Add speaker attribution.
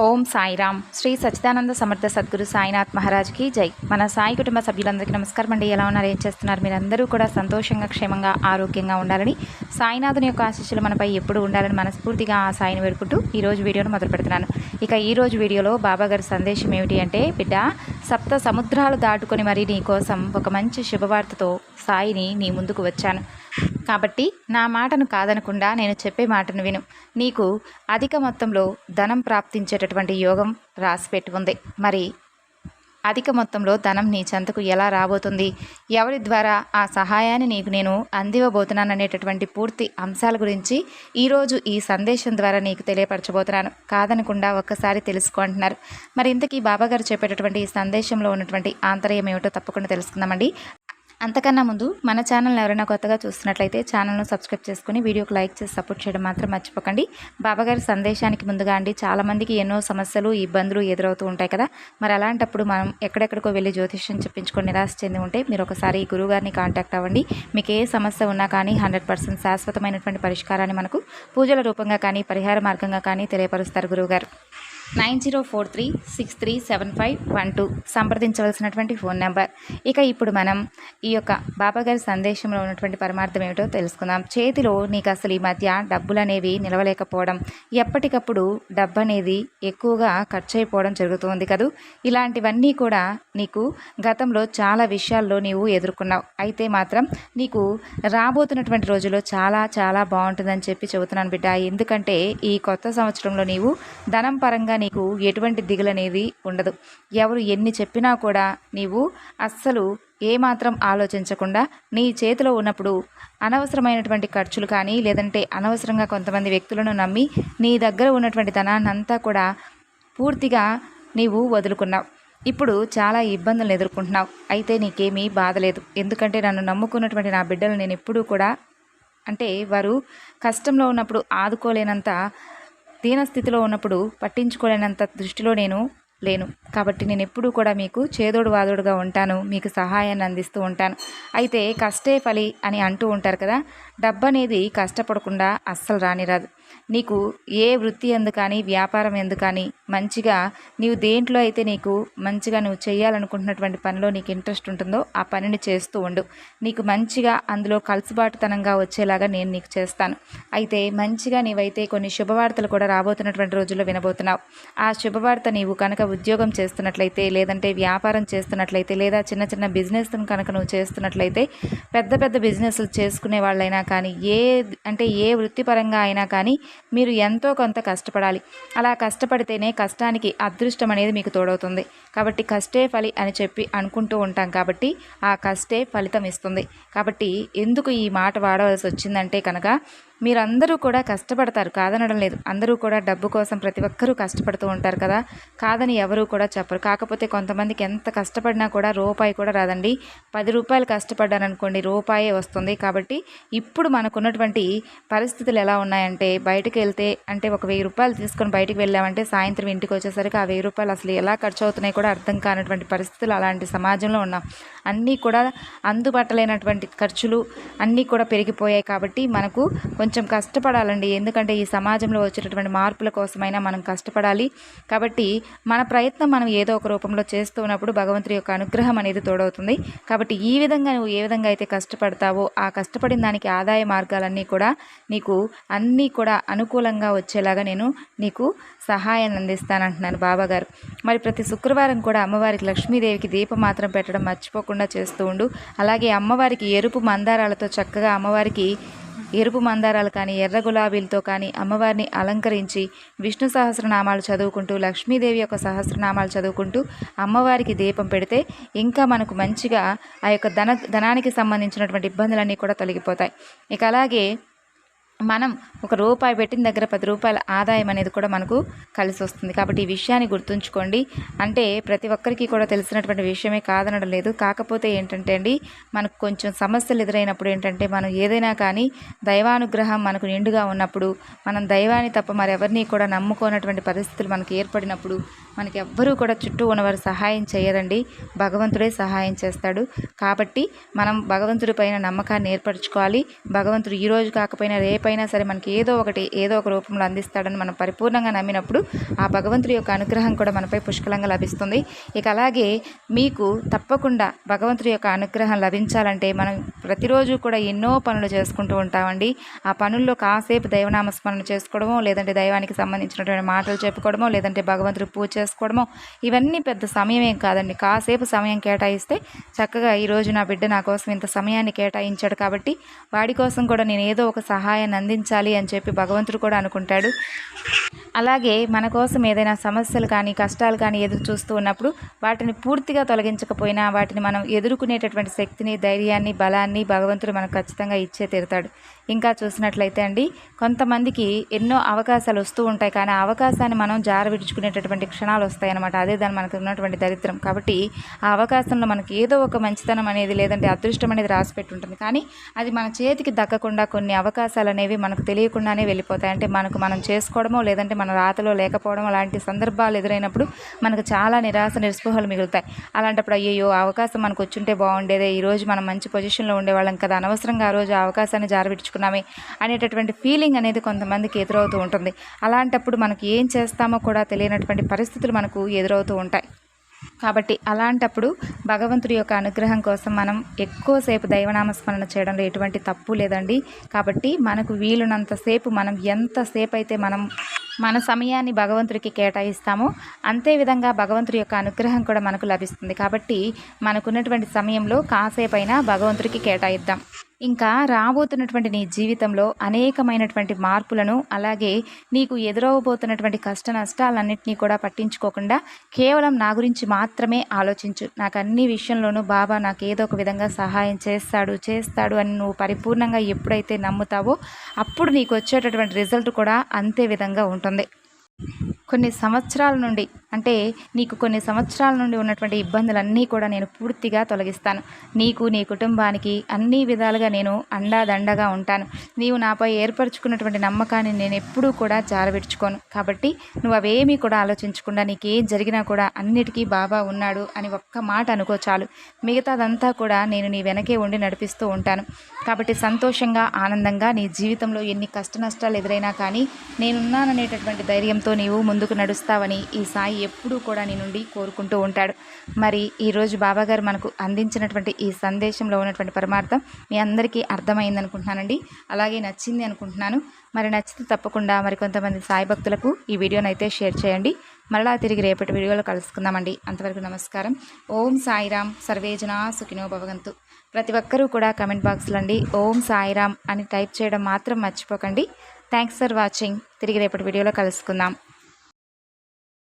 Speaker 1: ఓం సాయిరామ్. శ్రీ సచిదానంద సమర్థ సద్గురు సాయినాథ్ మహారాజ్కి జై. మన సాయి కుటుంబ సభ్యులందరికీ నమస్కారం అండి. ఎలా ఉన్నారు? ఏం చేస్తున్నారు? మీరందరూ కూడా సంతోషంగా క్షేమంగా ఆరోగ్యంగా ఉండాలని సాయినాథుని యొక్క ఆశీస్సులు మనపై ఎప్పుడు ఉండాలని మనస్ఫూర్తిగా ఆ సాయిని వేడుకుంటూ ఈరోజు వీడియోను మొదలు పెడుతున్నాను. ఇక ఈరోజు వీడియోలో బాబా గారి సందేశం ఏమిటి అంటే బిడ్డ సప్త సముద్రాలు దాటుకొని మరి నీ కోసం ఒక మంచి శుభవార్తతో సాయిని నీ ముందుకు వచ్చాను. కాబట్టి నా మాటను కాదనకుండా నేను చెప్పే మాటను విను. నీకు అధిక మొత్తంలో ధనం ప్రాప్తించేటటువంటి యోగం రాసిపెట్టి ఉంది మరి అధిక మొత్తంలో ధనం నీ చెంతకు ఎలా రాబోతుంది? ఎవరి ద్వారా ఆ సహాయాన్ని నీకు నేను అందివ్వబోతున్నాననేటటువంటి పూర్తి అంశాల గురించి ఈరోజు ఈ సందేశం ద్వారా నీకు తెలియపరచబోతున్నాను. కాదనకుండా ఒక్కసారి తెలుసుకుంటున్నారు మరి ఇంతకీ బాబాగారు చెప్పేటటువంటి ఈ సందేశంలో ఉన్నటువంటి ఆంతర్యం ఏమిటో తప్పకుండా తెలుసుకుందామండి. అంతకన్నా ముందు మన ఛానల్ ఎవరైనా కొత్తగా చూస్తున్నట్లయితే ఛానల్ను సబ్స్క్రైబ్ చేసుకుని వీడియోకి లైక్ చేసి సపోర్ట్ చేయడం మాత్రం మర్చిపోకండి. బాబాగారి సందేశానికి ముందుగా అండి చాలామందికి ఎన్నో సమస్యలు ఇబ్బందులు ఎదురవుతూ ఉంటాయి కదా. మరి అలాంటప్పుడు మనం ఎక్కడెక్కడికో వెళ్ళి జ్యోతిష్యం చెప్పించుకొని నిరాశ చెంది ఉంటే మీరు ఒకసారి ఈ గురువుగారిని కాంటాక్ట్ అవ్వండి. మీకు ఏ సమస్య ఉన్నా కానీ హండ్రెడ్ పర్సెంట్ శాశ్వతమైనటువంటి పరిష్కారాన్ని మనకు పూజల రూపంగా కానీ పరిహార మార్గంగా కానీ తెలియపరుస్తారు గురువుగారు. Nine zero four three six three seven five one two సంప్రదించవలసినటువంటి phone number. ఇక ఇప్పుడు మనం ఈ యొక్క బాబాగారి సందేశంలో ఉన్నటువంటి పరమార్థం ఏమిటో తెలుసుకుందాం. చేతిలో నీకు అసలు ఈ మధ్య డబ్బులు అనేవి నిలవలేకపోవడం ఎప్పటికప్పుడు డబ్బు అనేది ఎక్కువగా ఖర్చు అయిపోవడం జరుగుతుంది కదూ? ఇలాంటివన్నీ కూడా నీకు గతంలో చాలా విషయాల్లో నీవు ఎదుర్కొన్నావు. అయితే మాత్రం నీకు రాబోతున్నటువంటి రోజుల్లో చాలా చాలా బాగుంటుందని చెప్పి చెబుతున్నాను బిడ్డ. ఎందుకంటే ఈ కొత్త సంవత్సరంలో నీవు ధనం పరంగా నీకు ఎటువంటి దిగులనేది ఉండదు. ఎవరు ఎన్ని చెప్పినా కూడా నీవు అస్సలు ఏమాత్రం ఆలోచించకుండా నీ చేతిలో ఉన్నప్పుడు అనవసరమైనటువంటి ఖర్చులు కానీ లేదంటే అనవసరంగా కొంతమంది వ్యక్తులను నమ్మి నీ దగ్గర ఉన్నటువంటి ధనాన్ని అంతా కూడా పూర్తిగా నీవు వదులుకున్నావు. ఇప్పుడు చాలా ఇబ్బందులు ఎదుర్కొంటున్నావు. అయితే నీకేమీ బాధ లేదు. ఎందుకంటే నన్ను నమ్ముకున్నటువంటి నా బిడ్డలు నేను ఎప్పుడూ కూడా అంటే వారు కష్టంలో ఉన్నప్పుడు ఆదుకోలేనంత దీనస్థితిలో ఉన్నప్పుడు పట్టించుకోలేనంత దృష్టిలో నేను లేను. కాబట్టి నేను ఎప్పుడూ కూడా మీకు చేదోడు వాదోడుగా ఉంటాను మీకు సహాయాన్ని అందిస్తూ ఉంటాను. అయితే కష్టే ఫలి అని అంటూ ఉంటారు కదా డబ్బు అనేది కష్టపడకుండా అస్సలు రానిరాదు. నీకు ఏ వృత్తి ఎందు కానీ వ్యాపారం ఎందు కానీ మంచిగా నీవు దేంట్లో అయితే నీకు మంచిగా నువ్వు చేయాలనుకుంటున్నటువంటి పనిలో నీకు ఇంట్రెస్ట్ ఉంటుందో ఆ పనిని చేస్తూ ఉండు. నీకు మంచిగా అందులో కలుసుబాటుతనంగా వచ్చేలాగా నేను నీకు చేస్తాను. అయితే మంచిగా నీవైతే కొన్ని శుభవార్తలు కూడా రాబోతున్నటువంటి రోజుల్లో వినబోతున్నావు. ఆ శుభవార్త నీవు కనుక ఉద్యోగం చేస్తున్నట్లయితే లేదంటే వ్యాపారం చేస్తున్నట్లయితే లేదా చిన్న చిన్న బిజినెస్ కనుక నువ్వు చేస్తున్నట్లయితే పెద్ద పెద్ద బిజినెస్లు చేసుకునే వాళ్ళైనా కానీ ఏ అంటే ఏ వృత్తిపరంగా అయినా కానీ మీరు ఎంతో కొంత కష్టపడాలి. అలా కష్టపడితేనే కష్టానికి అదృష్టం అనేది మీకు తోడవుతుంది. కాబట్టి కష్టే ఫలి అని చెప్పి అనుకుంటూ ఉంటాం కాబట్టి ఆ కష్టే ఫలితం ఇస్తుంది. కాబట్టి ఎందుకు ఈ మాట వాడవలసి వచ్చిందంటే కనుక మీరందరూ కూడా కష్టపడతారు కాదనడం లేదు. అందరూ కూడా డబ్బు కోసం ప్రతి ఒక్కరూ కష్టపడుతూ ఉంటారు కదా. కాదని ఎవరూ కూడా చెప్పరు. కాకపోతే కొంతమందికి ఎంత కష్టపడినా కూడా రూపాయి కూడా రాదండి. పది రూపాయలు కష్టపడ్డారనుకోండి రూపాయే వస్తుంది. కాబట్టి ఇప్పుడు మనకున్నటువంటి పరిస్థితులు ఎలా ఉన్నాయంటే బయటకు వెళ్తే అంటే ఒక వెయ్యి రూపాయలు తీసుకొని బయటకు వెళ్ళామంటే సాయంత్రం ఇంటికి వచ్చేసరికి ఆ వెయ్యి రూపాయలు అసలు ఎలా ఖర్చు అవుతున్నాయి కూడా అర్థం కానటువంటి పరిస్థితులు అలాంటి సమాజంలో ఉన్నాం. అన్నీ కూడా అందుబాటులైనటువంటి ఖర్చులు అన్నీ కూడా పెరిగిపోయాయి కాబట్టి మనకు కొంచెం కష్టపడాలండి. ఎందుకంటే ఈ సమాజంలో వచ్చేటటువంటి మార్పుల కోసమైనా మనం కష్టపడాలి. కాబట్టి మన ప్రయత్నం మనం ఏదో ఒక రూపంలో చేస్తూ ఉన్నప్పుడు భగవంతుడి యొక్క అనుగ్రహం అనేది తోడవుతుంది. కాబట్టి ఈ విధంగా నువ్వు ఏ విధంగా అయితే కష్టపడతావో ఆ కష్టపడిన దానికి ఆదాయ మార్గాలన్నీ కూడా నీకు అన్నీ కూడా అనుకూలంగా వచ్చేలాగా నేను నీకు సహాయాన్ని అందిస్తానంటున్నాను బాబాగారు. మరి ప్రతి శుక్రవారం కూడా అమ్మవారికి లక్ష్మీదేవికి దీపం మాత్రం పెట్టడం మర్చిపోకుండా చేస్తూ ఉండు. అలాగే అమ్మవారికి ఎరుపు మందారాలతో చక్కగా అమ్మవారికి ఎరుపు మందారాలు కానీ ఎర్ర గులాబీలతో కానీ అమ్మవారిని అలంకరించి విష్ణు సహస్రనామాలు చదువుకుంటూ లక్ష్మీదేవి యొక్క సహస్రనామాలు చదువుకుంటూ అమ్మవారికి దీపం పెడితే ఇంకా మనకు మంచిగా ఆ యొక్క ధన ధనానికి సంబంధించినటువంటి ఇబ్బందులన్నీ కూడా తొలగిపోతాయి. ఇక అలాగే మనం ఒక రూపాయి పెట్టిన దగ్గర పది రూపాయల ఆదాయం అనేది కూడా మనకు కలిసి వస్తుంది. కాబట్టి ఈ విషయాన్ని గుర్తుంచుకోండి. అంటే ప్రతి ఒక్కరికి కూడా తెలిసినటువంటి విషయమే కాదనడం లేదు. కాకపోతే ఏంటంటే అండి మనకు కొంచెం సమస్యలు ఎదురైనప్పుడు ఏంటంటే మనం ఏదైనా కానీ దైవానుగ్రహం మనకు నిండుగా ఉన్నప్పుడు మనం దైవాన్ని తప్ప మరెవరిని కూడా నమ్ముకోనటువంటి పరిస్థితులు మనకు ఏర్పడినప్పుడు మనకి ఎవ్వరూ కూడా చుట్టూ ఉన్నవారు సహాయం చేయరండి. భగవంతుడే సహాయం చేస్తాడు. కాబట్టి మనం భగవంతుడి పైన నమ్మకాన్ని ఏర్పరచుకోవాలి. భగవంతుడు ఈ రోజు కాకపోయినా రేపైనా సరే మనకి ఏదో ఒకటి ఏదో ఒక రూపంలో అందిస్తాడని మనం పరిపూర్ణంగా నమ్మినప్పుడు ఆ భగవంతుడి యొక్క అనుగ్రహం కూడా మనపై పుష్కలంగా లభిస్తుంది. ఇక అలాగే మీకు తప్పకుండా భగవంతుడి యొక్క అనుగ్రహం లభించాలంటే మనం ప్రతిరోజు కూడా ఎన్నో పనులు చేసుకుంటూ ఉంటామండి. ఆ పనుల్లో కాసేపు దైవనామస్మరణ చేసుకోవడమో లేదంటే దైవానికి సంబంధించినటువంటి మాటలు చెప్పుకోవడమో లేదంటే భగవంతుడు పూజ చేసుకోవడము. ఇవన్నీ పెద్ద సమయమేం కాదండి. కాసేపు సమయం కేటాయిస్తే చక్కగా ఈరోజు నా బిడ్డ నా కోసం ఇంత సమయాన్ని కేటాయించాడు కాబట్టి వాడి కోసం కూడా నేను ఏదో ఒక సహాయాన్ని అందించాలి అని చెప్పి భగవంతుడు కూడా అనుకుంటాడు. అలాగే మన కోసం ఏదైనా సమస్యలు కానీ కష్టాలు కానీ ఎదురు చూస్తూ ఉన్నప్పుడు వాటిని పూర్తిగా తొలగించకపోయినా వాటిని మనం ఎదుర్కొనేటటువంటి శక్తిని ధైర్యాన్ని బలాన్ని భగవంతుడు మనకు ఖచ్చితంగా ఇచ్చే తీరుతాడు. ఇంకా చూసినట్లయితే అండి కొంతమందికి ఎన్నో అవకాశాలు వస్తూ ఉంటాయి. కానీ అవకాశాన్ని మనం జార విడుచుకునేటటువంటి క్షణాలు వస్తాయన్నమాట. అదే దాని మనకు ఉన్నటువంటి దరిద్రం. కాబట్టి ఆ అవకాశంలో మనకి ఏదో ఒక మంచితనం అనేది లేదంటే అదృష్టం అనేది రాసిపెట్టి ఉంటుంది కానీ అది మన చేతికి దక్కకుండా కొన్ని అవకాశాలు అనేవి మనకు తెలియకుండానే వెళ్ళిపోతాయి. అంటే మనకు మనం చేసుకోవడమో లేదంటే మన రాతలో లేకపోవడం అలాంటి సందర్భాలు ఎదురైనప్పుడు మనకు చాలా నిరాశ నిస్పృహలు మిగులుతాయి. అలాంటప్పుడు అయ్యో అవకాశం మనకు వచ్చుంటే బాగుండేదే. ఈరోజు మనం మంచి పొజిషన్లో ఉండేవాళ్ళం కదా. అనవసరంగా ఆ రోజు ఆ అవకాశాన్ని జారవిడ్చుకున్నామే అనేటటువంటి ఫీలింగ్ అనేది కొంతమందికి ఎదురవుతూ ఉంటుంది. అలాంటప్పుడు మనకి ఏం చేస్తామో కూడా తెలియనటువంటి పరిస్థితులు మనకు ఎదురవుతూ ఉంటాయి. కాబట్టి అలాంటప్పుడు భగవంతుడి యొక్క అనుగ్రహం కోసం మనం ఎక్కువసేపు దైవనామస్మరణ చేయడంలో ఎటువంటి తప్పు లేదండి. కాబట్టి మనకు వీలున్నంతసేపు మనం ఎంతసేపు అయితే మనం మన సమయాన్ని భగవంతుడికి కేటాయిస్తామో అంతే విధంగా భగవంతుడి యొక్క అనుగ్రహం కూడా మనకు లభిస్తుంది. కాబట్టి మనకున్నటువంటి సమయంలో కాసేపైనా భగవంతుడికి కేటాయిద్దాం. ఇంకా రాబోతున్నటువంటి నీ జీవితంలో అనేకమైనటువంటి మార్పులను అలాగే నీకు ఎదురవబోతున్నటువంటి కష్ట నష్టాలన్నింటినీ కూడా పట్టించుకోకుండా కేవలం నా గురించి మాత్రమే ఆలోచించు. నాకు అన్ని విషయంలోనూ బాబా నాకు ఏదో ఒక విధంగా సహాయం చేస్తాడు చేస్తాడు అని నువ్వు పరిపూర్ణంగా ఎప్పుడైతే నమ్ముతావో అప్పుడు నీకు వచ్చేటటువంటి రిజల్ట్ కూడా అంతే విధంగా ఉంటుంది. కొన్ని సంవత్సరాల నుండి అంటే నీకు కొన్ని సంవత్సరాల నుండి ఉన్నటువంటి ఇబ్బందులన్నీ కూడా నేను పూర్తిగా తొలగిస్తాను. నీకు నీ కుటుంబానికి అన్ని విధాలుగా నేను అండాదండగా ఉంటాను. నీవు నాపై ఏర్పరచుకున్నటువంటి నమ్మకాన్ని నేను ఎప్పుడూ కూడా జారవిడ్చుకోను. కాబట్టి నువ్వు అవేమీ కూడా ఆలోచించకుండా నీకేం జరిగినా కూడా అన్నిటికీ బాబా ఉన్నాడు అని ఒక్క మాట అనుకో చాలు. మిగతాదంతా కూడా నేను నీ వెనకే ఉండి నడిపిస్తూ ఉంటాను. కాబట్టి సంతోషంగా ఆనందంగా నీ జీవితంలో ఎన్ని కష్ట నష్టాలు ఎదురైనా కానీ నేనున్నాననేటటువంటి ధైర్యంతో నీవు ముందుకు నడుస్తావని ఈ సాయి ఎప్పుడూ కూడా నీ నుండి కోరుకుంటూ ఉంటాడు. మరి ఈరోజు బాబాగారు మనకు అందించినటువంటి ఈ సందేశంలో ఉన్నటువంటి పరమార్థం మీ అందరికీ అర్థమైంది అనుకుంటున్నానండి. అలాగే నచ్చింది అనుకుంటున్నాను. మరి నచ్చితే తప్పకుండా మరి కొంతమంది సాయి భక్తులకు ఈ వీడియోని అయితే షేర్ చేయండి. మళ్ళా తిరిగి రేపటి వీడియోలో కలుసుకుందామండి. అంతవరకు నమస్కారం. ఓం సాయిరామ్ సర్వేజనా సుఖినో భవగంతు ప్రతి ఒక్కరూ కూడా కమెంట్ బాక్స్లో అండి. ఓం సాయిరామ్ అని టైప్ చేయడం మాత్రం మర్చిపోకండి. థ్యాంక్స్ ఫర్ వాచింగ్ తిరిగి రేపటి వీడియోలో కలుసుకుందాం.